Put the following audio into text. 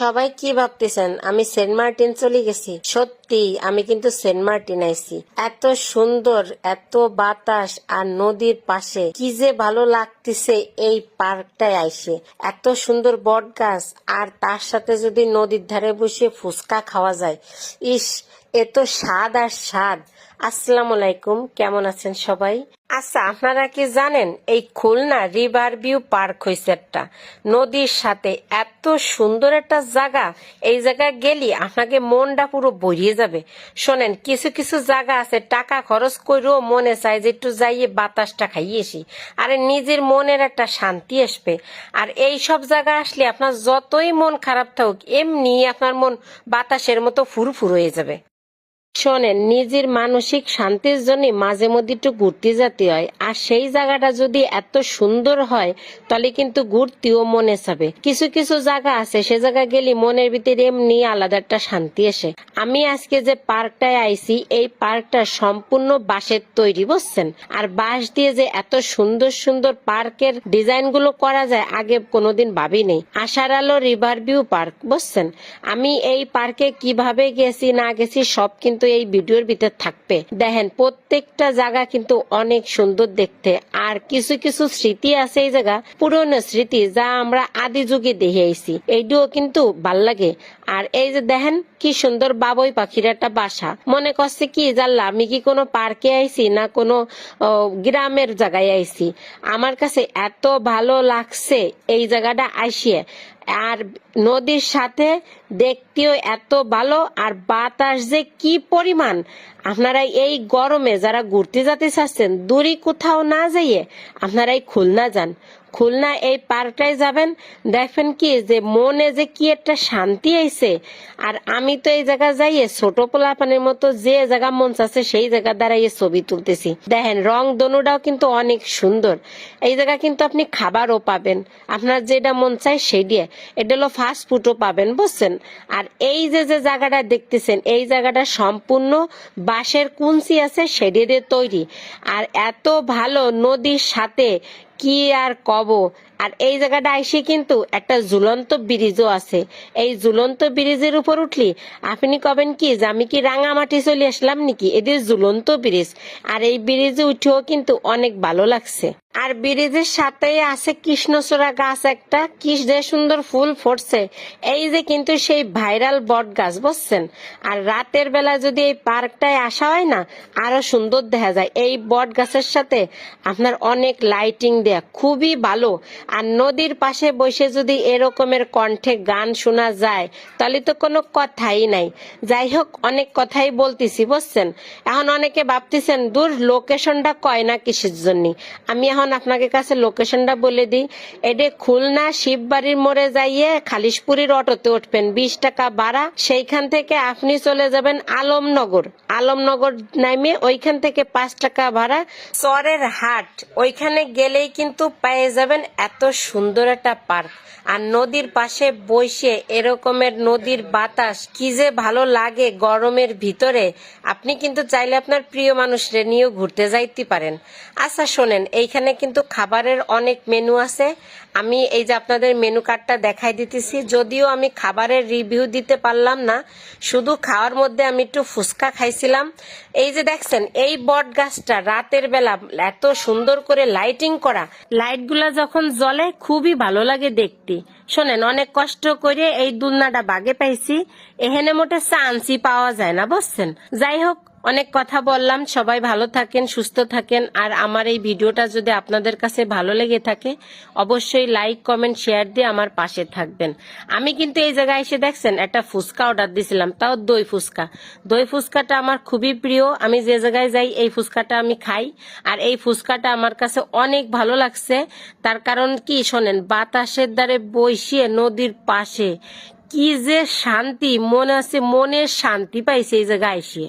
সবাই কি ভাবতেছেন? আমি সেন্ট মার্টিন চলে গেছি। সত্যি, আমি কিন্তু সেন্ট মার্টিন আইছি। এত সুন্দর, এত বাতাস আর নদীর পাশে কি যে ভালো লাগতেছে এই পার্কটায় আইসে। এত সুন্দর বট গাছ আর তার সাথে যদি নদীর ধারে বসে ফুচকা খাওয়া যায়, ইস এত স্বাদ আর স্বাদ। আসসালামু আলাইকুম, কেমন আছেন সবাই? আচ্ছা আপনারা কি জানেন, এই খুলনা রিভার ভিউ পার্ক হয়েছে একটা। নদীর সাথে এত সুন্দর একটা জায়গা। এই জায়গায় গেলি আপনাকে মনটা পুরো বইয়ে যাবে। শোনেন, কিছু কিছু জায়গা আছে, টাকা খরচ করেও মনে চায় যে একটু যাইয়ে বাতাসটা খাইয়ে আসি। আরে নিজের মনের একটা শান্তি আসবে। আর এই সব জায়গা আসলে আপনার যতই মন খারাপ থাকুক, এমনি আপনার মন বাতাসের মতো ফুরফুর হয়ে যাবে। শোনেন, নিজের মানসিক শান্তির জন্য মাঝে মধ্যে একটু ঘুরতে যেতে হয়। আর সেই জায়গাটা যদি এত সুন্দর হয়, তাহলে কিন্তু ঘুরতেও মনে চাবে। কিছু কিছু জায়গা আছে, সে গেলে মনের ভিতরে এমনি আলাদা একটা শান্তি আমি আজকে যে পার্কটায় আইছি, এই পার্কটা সম্পূর্ণ বাঁশের তৈরি আর বাঁশ দিয়ে যে এত সুন্দর সুন্দর পার্কের ডিজাইনগুলো করা যায়, আগে কোনোদিন ভাবি নেই আশার আলো রিভার ভিউ পার্ক, বুঝছেন? আমি এই পার্কে কীভাবে গেছি, না গেছি, সব কিন্তু এই ভিডিওর ভিতর থাকবে। দেখেন, প্রত্যেকটা জায়গা কিন্তু অনেক সুন্দর দেখতে। আর কিছু কিছু স্মৃতি আছে এই জায়গা, পুরনো স্মৃতি যা আমরা আদি যুগে দেখে আইছি এইটাও কিন্তু ভালো লাগে। আর এই যে দেখেন, কি সুন্দর বাবুই পাখির একটা বাসা। মনে করছে কি, জানলা, আমি কি কোনো পার্কে আইছি না কোনো গ্রামের জায়গায় আইছি? আমার কাছে এত ভালো লাগছে এই জায়গাটা আইসিয়ে। আর নদীর সাথে দেখতেও এত ভালো আর বাতাস যে কি পরিমাণ। আপনারা এই গরমে যারা ঘুরতে যেতে চাচ্ছেন, দূরে কোথাও না যাইয়ে আপনারা এই খুলনা যান। খুলনা এই পার্কটায় যাবেন, দেখবেন কি যে মনে যে কি একটা শান্তি আইছে। আর আমি তো এই জায়গা যাইয়ে ছোট পোলাপানের মতো যে জায়গা মন চাচ্ছে সেই জায়গা দাঁড়াইয়ে ছবি তুলতেছি। দেখেন, রং দনুটাও কিন্তু অনেক সুন্দর। এই জায়গা কিন্তু আপনি খাবারও পাবেন। আপনার যেটা মন চায় দিয়ে এটা হলো ফাস্ট ফুডও পাবেন, বুঝছেন? আর এই যে যে জায়গাটা দেখতেছেন, এই জায়গাটা সম্পূর্ণ বাঁশের কুঞ্চি আছে, সেটি দিয়ে তৈরি। আর এত ভালো নদীর সাথে কি আর কব। আর এই জায়গাটা আইসে কিন্তু একটা ঝুলন্ত ব্রিজও আছে। এই ঝুলন্ত ব্রিজের উপর উঠলি, আপনি কবেন কি যে, আমি কি রাঙামাটি চলে আসলাম নাকি? এদের ঝুলন্ত ব্রিজ। আর এই ব্রিজে উঠেও কিন্তু অনেক ভালো লাগছে। আর ব্রিজের সাথে আছে কৃষ্ণচূড়া গাছ একটা। কি যে সুন্দর ফুল ফুটছে। এই যে কিন্তু সেই ভাইরাল বট গাছ, বুঝছেন? আর রাতের বেলা যদি এই পার্কটায় আসা হয় না, আরও সুন্দর দেখা যায়। এই বট গাছের সাথে আপনার অনেক লাইটিং দেয়া, খুবই ভালো। আর নদীর পাশে বসে যদি এরকমের কণ্ঠে গান শোনা যায়, তাহলে তো কোনো কথাই নাই। যাই হোক, অনেক কথাই বলতেছি, বুঝছেন? এখন অনেকে ভাবতেছেন, দূর লোকেশনটা কয় না কিসের জন্য? আমি এখন আপনাকে কাছে লোকেশনটা বলে দিই। এটা খুলনা শিববাড়ির মোড়ে যাইয়ে খালিশপুরের অটোতে উঠবেন। বিশ টাকা ভাড়া। সেইখান থেকে আপনি চলে যাবেন আলমনগর। আলমনগর নামে ওইখান থেকে পাঁচ টাকা ভাড়া। চরের হাট। ওইখানে গেলেই কিন্তু পেয়ে যাবেন এত সুন্দর একটা পার্ক। আর নদীর পাশে বসে এরকমের নদীর বাতাস, কি যে ভালো লাগে গরমের ভিতরে। আপনি কিন্তু চাইলে আপনার প্রিয় মানুষরে নিয়েও ঘুরতে যাইতে পারেন। আচ্ছা শোনেন, এইখানে কিন্তু খাবারের অনেক মেনু আছে। আমি এই যে আপনাদের মেনু কার্ডটা দেখাই দিতেছি। যদিও আমি খাবারের রিভিউ দিতে পারলাম না, শুধু খাওয়ার মধ্যে আমি একটু ফুচকা খাইছিলাম। এই যে দেখছেন, এই বট গাছটা রাতের বেলা এত সুন্দর করে লাইটিং করা। লাইটগুলা যখন জ্বলে, খুবই ভালো লাগে দেখতে। শোনেন, অনেক কষ্ট করে এই দুলনাটা বাগে পাইছি। এখানে মোটে চান্সই পাওয়া যায় না, বুঝছেন? যাই হোক অনেক কথা বললাম, সবাই ভালো থাকেন, সুস্থ থাকেন। আর আমার এই ভিডিওটা যদি আপনাদের কাছে ভালো লেগে থাকে, অবশ্যই লাইক কমেন্ট শেয়ার দিয়ে আমার পাশে থাকবেন। আমি কিন্তু এই জায়গায় এসে দেখছেন, একটা ফুচকা অর্ডার দিছিলাম, তাও দই ফুচকা। দই ফুচকাটা আমার খুবই প্রিয়। আমি যে জায়গায় যাই, এই ফুচকাটা আমি খাই। আর এই ফুচকাটা আমার কাছে অনেক ভালো লাগছে। তার কারণ কি শোনেন, বাতাসের দ্বারে বসিয়ে নদীর পাশে কি যে শান্তি, মনে আছে মনের শান্তি পাইছে এই জায়গায় এসে।